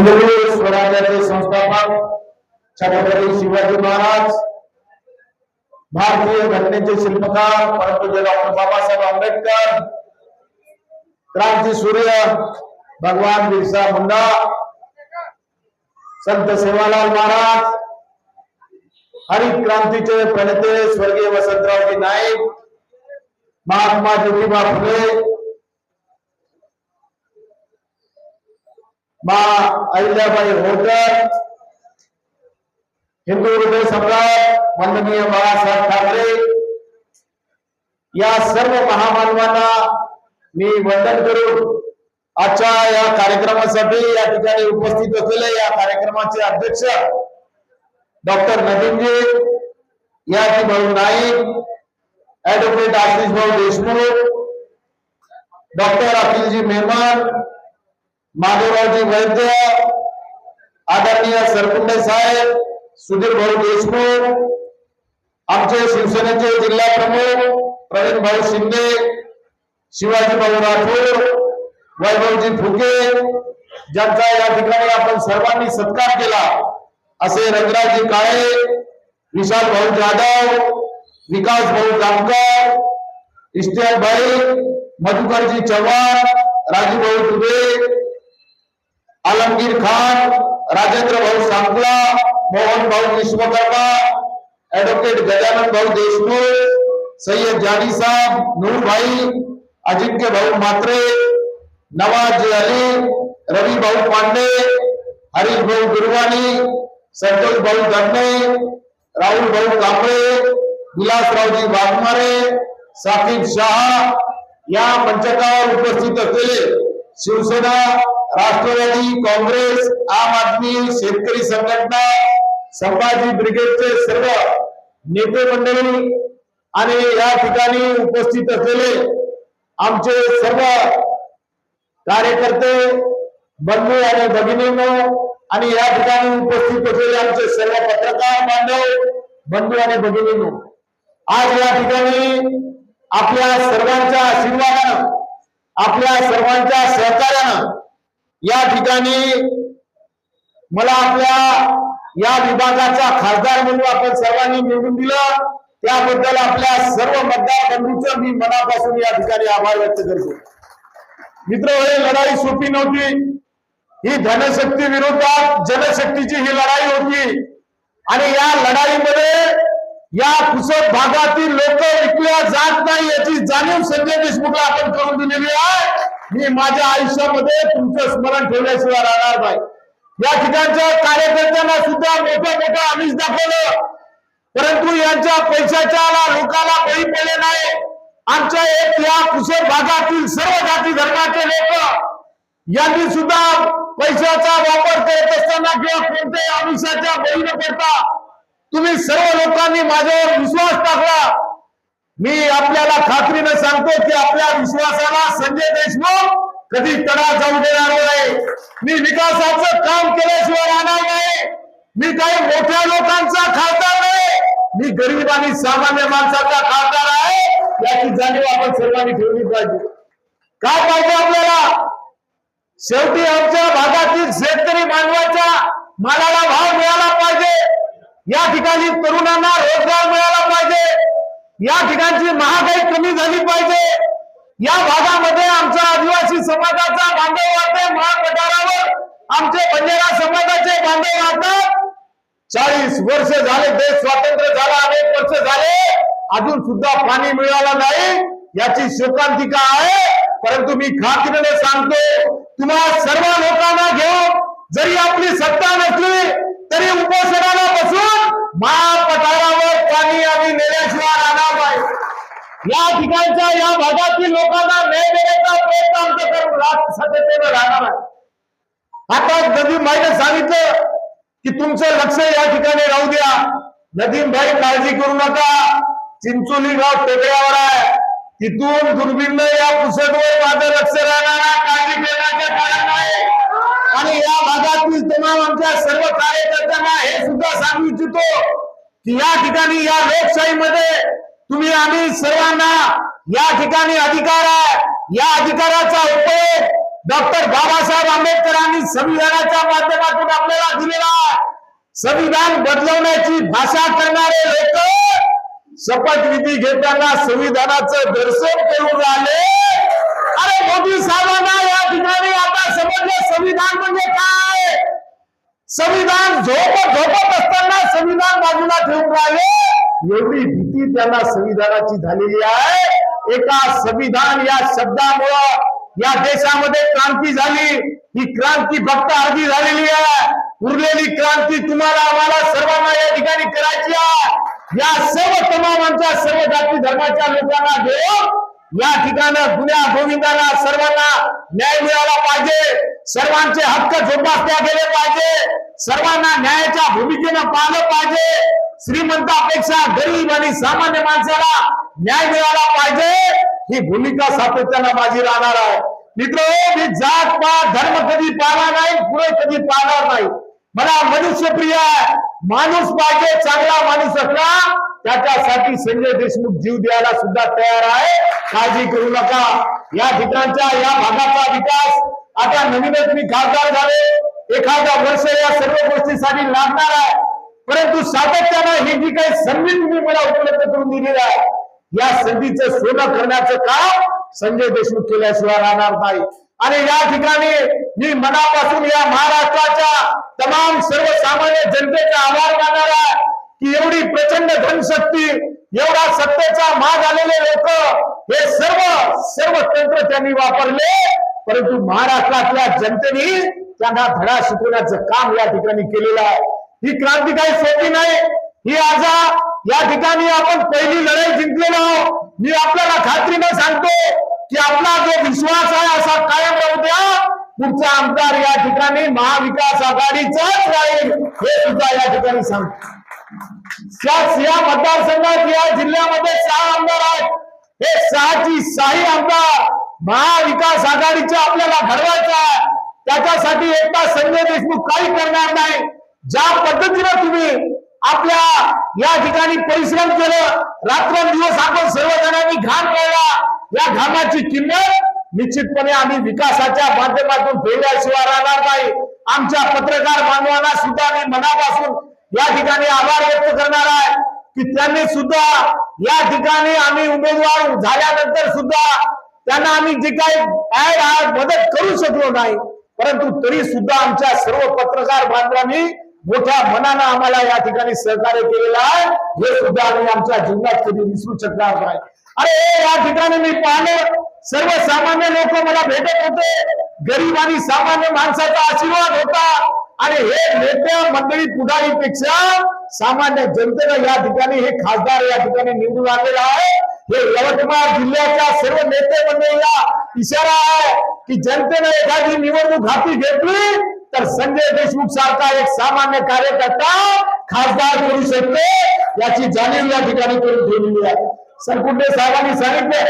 हिंदवी स्वराज्याचे संस्थापक छत्रपती शिवाजी महाराज भारतीय घटनेचे शिल्पकार परमपूज्य डॉक्टर बाबासाहेब आंबेडकर क्रांती सूर्य भगवान बिरसा मुंडा संत सेवालाल महाराज हरित क्रांतीचे प्रणेते स्वर्गीय वसंतरावजी नाईक महात्मा ज्योतिबा फुले मा अहिल्याबाई होळकर हिंदू हृदय सम्राट वंदनीय बाळासाहेब ठाकरे या सर्व महामानवांना मी वंदन करून आजच्या या कार्यक्रमासाठी या ठिकाणी उपस्थित असलेले या कार्यक्रमाचे अध्यक्ष डॉक्टर नवीनजी याची भाऊ नाईक ऍडव्होकेट आशिष भाऊ देशमुख डॉक्टर अखिलजी मेहमान माधवरावजी वैद्य आदरणीय सरकुंडे साहेब सुधीर भाऊ देशमुख आमचे शिवसेनेचे जिल्हा प्रमुख प्रवीण भाऊ शिंदे शिवाजी भाऊ राठोड वैभवजी फुके ज्यांचा या ठिकाणी आपण सर्वांनी सत्कार केला असे रंगराजी काळे विशाल भाऊ जाधव विकास भाऊ जामकर इश्तियाक भाई मधुकरजी चव्हाण राजूभाऊ दुबे आलमगीर खान राजेंद्र भाऊ सांगला मोहन भाऊ विश्वकर्मा ऍडव्होकेट गजानन भाऊ देशमुख सय्यद जानी साहेब नूर भाई अजिंक्य भाऊ मात्रे नवाज अली रवी भाऊ पांडे हरीश भाऊ गुरवानी संतोष भाऊ दंडे राहुल भाऊ कांबळे विलासरावजी वाघमारे साकिब शहा या मंचकावर उपस्थित असलेले शिवसेना राष्ट्रवादी काँग्रेस आम आदमी शेतकरी संघटना संभाजी ब्रिगेडचे सर्व नेते मंडळी आणि या ठिकाणी उपस्थित असलेले आमचे सर्व कार्यकर्ते बंधू आणि भगिनीनो आणि या ठिकाणी उपस्थित असलेले आमचे सर्व पत्रकार बांधव बंधू आणि भगिनीनो आज या ठिकाणी आपल्या सर्वांच्या आशीर्वादानं आपल्या सर्वांच्या सहकार्यानं या ठिकाणी मला आपल्या या विभागाचा खासदार म्हणून आपण सर्वांनी निवडून दिलं. त्याबद्दल आपल्या सर्व मतदार बंधूंचं मी मनापासून या ठिकाणी आभार व्यक्त करतो. मित्र हे लढाई सोपी नव्हती. ही धनशक्ती विरोधात जनशक्तीची ही लढाई होती. आणि या लढाईमध्ये या कुसत भागातील लोक विकल्या जात नाही याची जाणीव संजय देशमुखला आपण करून दिलेली आहे. मी माझ्या आयुष्यामध्ये तुमचं स्मरण ठेवल्याशिवाय राहणार नाही. या ठिकाणच्या कार्यकर्त्यांना सुद्धा मोठं मोठं आमिष दाखवलं. परंतु यांच्या पैशाच्या लोकाला बळी पडले नाही. आमच्या एक या कुशल भागातील सर्व जाती धर्माचे लोक यांनी सुद्धा पैशाचा वापर करत असताना किंवा कोणत्याही आमिषाच्या बळी न पडता तुम्ही सर्व लोकांनी माझ्यावर विश्वास टाकला. मी आपल्याला खात्रीनं सांगतो की आपल्या विश्वासाला संजय देशमुख कधी तडा जाऊ देणार नाही. मी विकासाचं काम केल्याशिवाय राहणार नाही. मी काही मोठ्या लोकांचा खासदार नाही. मी गरीब आणि सामान्य माणसाचा खासदार आहे. याची जाणीव आपण सर्वांनी ठेवली पाहिजे. काय पाहिजे आपल्याला? शेवटी आमच्या भागातील शेतकरी मानवाच्या मालाला भाव मिळाला पाहिजे. या ठिकाणी तरुणांना रोजगार मिळाला पाहिजे. या ठिकाणची महागाई कमी झाली पाहिजे. या भागामध्ये आमच्या आदिवासी समाजाचा बांधव वाटते महापठारावर आमचे बंजारा समाजाचे बांधव वाटतात चाळीस वर्ष झाले देश स्वातंत्र्य झाला अनेक वर्ष झाले. अजून सुद्धा पाणी मिळालं नाही. याची शोकांतिका आहे? परंतु मी खात्रीने सांगतो तुम्हाला सर्व लोकांना घेऊन जरी आपली सत्ता नसली तरी उपोषणाला बसून महापठारावर पाणी आम्ही नेल्याशिवाय राहणार नाही या ठिकाणच्या या भागातील लोकांना न्याय देण्याचा प्रयत्न आमचं करून राष्ट्र सत्तेनं राहणार आहे. आता नदीम भाईने सांगितलं की तुमचं लक्ष या ठिकाणी राहू द्या. नदीम भाई काळजी करू नका. चिंचोली गाव टेकड्यावर आहे. तिथून दुर्बीन या पुसटवर माझं लक्ष राहणार काळजी घेण्याचं कारण नाही आणि या भागातील तमाम आमच्या सर्व कार्यकर्त्यांना हे सुद्धा सांगू इच्छितो की या ठिकाणी या लोकशाहीमध्ये तुम्ही आम्ही सर्वांना या ठिकाणी अधिकार आहे. या अधिकाराचा उपयोग डॉक्टर बाबासाहेब आंबेडकरांनी संविधानाच्या माध्यमातून आपल्याला दिलेला संविधान बदलवण्याची भाषा करणारे लोक शपथविधी घेताना संविधानाचं दर्शन करून राहिले. अरे मोदी साहेबांना या ठिकाणी आता समजलं संविधान म्हणजे काय? संविधान झोपत झोपत असताना संविधान बाजूला ठेवून राहिले. एवढी भीती त्यांना संविधानाची झालेली आहे. एका संविधान या शब्दामुळं या देशामध्ये क्रांती झाली. ही क्रांती फक्त अर्धी झालेली आहे. उरलेली क्रांती तुम्हाला आम्हाला सर्वांना या ठिकाणी करायची आहे. या सर्व तमामांच्या सर्व जाती धर्माच्या लोकांना घेऊन या ठिकाणी गुन्ह्या गोविंदाला सर्वांना न्याय मिळाला पाहिजे. सर्वांचे हक्क जोपासल्या गेले पाहिजे. सर्वांना न्यायाच्या भूमिकेनं पाहिलं पाहिजे. श्रीमंतापेक्षा गरीब आणि सामान्य माणसाला न्याय मिळाला पाहिजे ही भूमिका सातत्यानं माझी राहणार आहे. मित्र मी जात पात धर्म कधी पाहणार नाही पुढे कधी पाहणार नाही. मला मनुष्यप्रिय आहे माणूस पाहिजे चांगला माणूस असला त्याच्यासाठी संजय देशमुख जीव द्यायला सुद्धा तयार आहे. काळजी करू नका. या ठिकाणच्या या भागाचा विकास आता नवीनच मी खासदार झाले. एखादा वर्ष या सर्व गोष्टीसाठी लागणार आहे. परंतु सातत्यानं ही जी काही संधी तुम्ही मला उपलब्ध करून दिलेली आहे या संधीचं सोनं करण्याचं काम संजय देशमुख केल्याशिवाय राहणार नाही. आणि या ठिकाणी मी मनापासून या महाराष्ट्राच्या तमाम सर्वसामान्य जनतेचा आभार मानणार आहे की एवढी प्रचंड धनशक्ती एवढा सत्तेचा माग आलेले लोक हे सर्व सर्व तंत्र त्यांनी वापरले. परंतु महाराष्ट्रातल्या जनतेने त्यांना धडा शिकवण्याचं काम या ठिकाणी केलेलं आहे. ही क्रांती काही सोपी नाही. ही आज या ठिकाणी आपण पहिली लढाई जिंकलेलो आहोत. मी आपल्याला खात्रीनं सांगतो की आपला जो विश्वास आहे असा कायम राहू द्या. पुढचा आमदार या ठिकाणी महाविकास आघाडीचाच राहील हे सुद्धा या ठिकाणी सांगतो. या मतदारसंघात या जिल्ह्यामध्ये सहा आमदार आहेत. हे सहाची सहाही आमदार महाविकास आघाडीचे आपल्याला घडवायचं आहे. त्याच्यासाठी एकटा संजय देशमुख काही करणार नाही. ज्या पद्धतीनं तुम्ही आपल्या या ठिकाणी परिश्रम केलं रात्रंदिवस आपण सर्वजणांनी घाम केला या घामाची किंमत निश्चितपणे आम्ही विकासाच्या माध्यमातून फेरल्याशिवाय राहणार नाही. आमच्या पत्रकार बांधवांना सुद्धा मी मनापासून या ठिकाणी आभार व्यक्त करणार आहे की त्यांनी सुद्धा या ठिकाणी आम्ही उमेदवार झाल्यानंतर सुद्धा त्यांना आम्ही जे काही ऍड मदत करू शकलो नाही. परंतु तरी सुद्धा आमच्या सर्व पत्रकार बांधवांनी मोठ्या मनानं आम्हाला या ठिकाणी सहकार्य केलेलं आहे. हे सुद्धा आम्ही आमच्या जीवनात कधी विसरू शकणार नाही. अरे या ठिकाणी मी पाहिलं सर्वसामान्य लोक मला भेटत होते. गरीब आणि सामान्य माणसाचा आशीर्वाद होता. आणि हे नेत्या मंडळी पुढारीपेक्षा सामान्य जनतेनं या ठिकाणी हे खासदार या ठिकाणी निवडून आलेलं आहे. हे यवतमाळ जिल्ह्याच्या सर्व नेते मंडळीला इशारा आहे की जनतेनं एखादी निवडणूक हाती घेतली तर संजय देशमुख सारखा एक सामान्य कार्यकर्ता खासदार करू शकतो याची जाणीव या ठिकाणी करून ठेवलेली आहे. सरकुंडे साहेबांनी सांगितले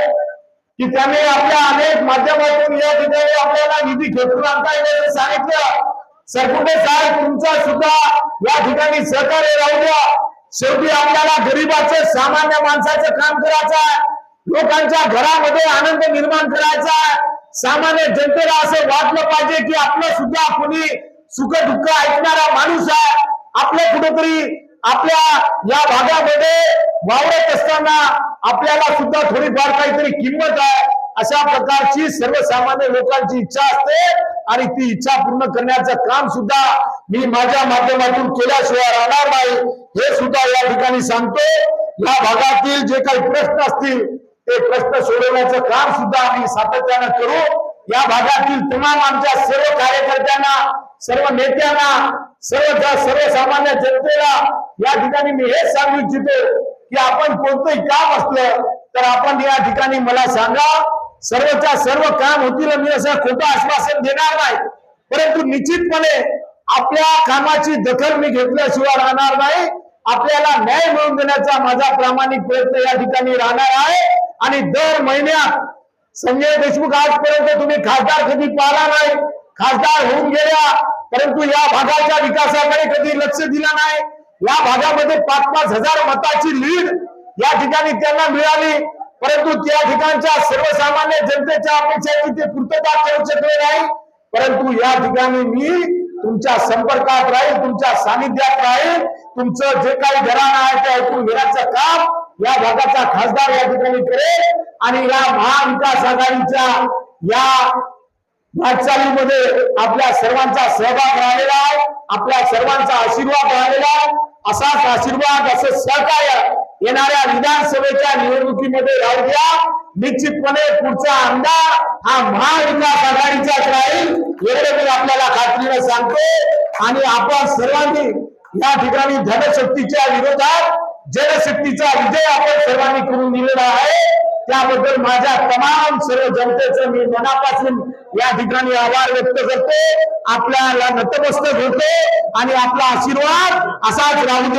की त्याने आपल्या अनेक माध्यमातून या ठिकाणी आपल्याला निधी खेचून आणता येईल सांगितलं सरकुंडे साहेब तुमचा सुद्धा या ठिकाणी सहकार्य राहू द्या. शेवटी आपल्याला गरीबाचं सामान्य माणसाचं काम करायचं आहे. लोकांच्या घरामध्ये आनंद निर्माण करायचा आहे. सामान्य जनतेला असं वाटलं पाहिजे की आपलं सुद्धा कोणी सुख दुःख ऐकणारा माणूस आहे. आपलं कुठेतरी आपल्या या भागामध्ये वावरत असताना आपल्याला सुद्धा थोडीफार काहीतरी किंमत आहे. अशा प्रकारची सर्वसामान्य लोकांची इच्छा असते आणि ती इच्छा पूर्ण करण्याचं काम सुद्धा मी माझ्या माध्यमातून केल्याशिवाय राहणार नाही. हे सुद्धा या ठिकाणी सांगतो. या भागातील जे काही प्रश्न असतील ते प्रश्न सोडवण्याचं काम सुद्धा आम्ही सातत्यानं करू. या भागातील तमाम आमच्या सर्व कार्यकर्त्यांना सर्व नेत्यांना सर्व सर्वसामान्य जनतेला या ठिकाणी मी हेच सांगू इच्छितो की आपण कोणतंही काम असलं तर आपण या ठिकाणी मला सांगा. सर्वच्या सर्व काम होतील मी असं खोटं आश्वासन देणार नाही. परंतु निश्चितपणे आपल्या कामाची दखल मी घेतल्याशिवाय राहणार नाही. आपल्याला न्याय मिळवून देण्याचा माझा प्रामाणिक प्रयत्न या ठिकाणी राहणार आहे. आणि दर महिन्यात संजय देशमुख आजपर्यंत तुम्ही खासदार कधी पाहिला नाही खासदार होऊन गेल्या परंतु या भागाच्या विकासाकडे कधी लक्ष दिलं नाही. या भागामध्ये पाच पाच हजार मताची लीड या ठिकाणी त्यांना मिळाली. परंतु त्या ठिकाणच्या सर्वसामान्य जनतेच्या अपेक्षाची ते पूर्तता करू शकले नाही. परंतु या ठिकाणी मी तुमच्या संपर्कात राहील तुमच्या सानिध्यात राहील. तुमचं जे काही घराणं आहे ते ऐकून घेण्याचं काम या भागाचा खासदार या ठिकाणी करेल आणि या महाविकास आघाडीच्या या वाटचालीमध्ये आपल्या सर्वांचा सहभाग राहिलेला आहे आपल्या सर्वांचा आशीर्वाद राहिलेला आहे. असाच आशीर्वाद असं सहकार्य येणाऱ्या विधानसभेच्या निवडणुकीमध्ये राहू द्या. निश्चितपणे पुढचा आमदार हा महाविकास आघाडीचाच राहील एवढे मी आपल्याला खात्रीनं सांगतो आणि आपण सर्वांनी या ठिकाणी धनशक्तीच्या विरोधात जलशक्तीचा विजय आपण सर्वांनी करून दिलेला आहे. त्याबद्दल माझ्या तमाम सर्व जनतेचं मी मनापासून या ठिकाणी आभार व्यक्त करतो. आपल्याला नतमस्तक होतो आणि आपला आशीर्वाद असाच राहू द्या.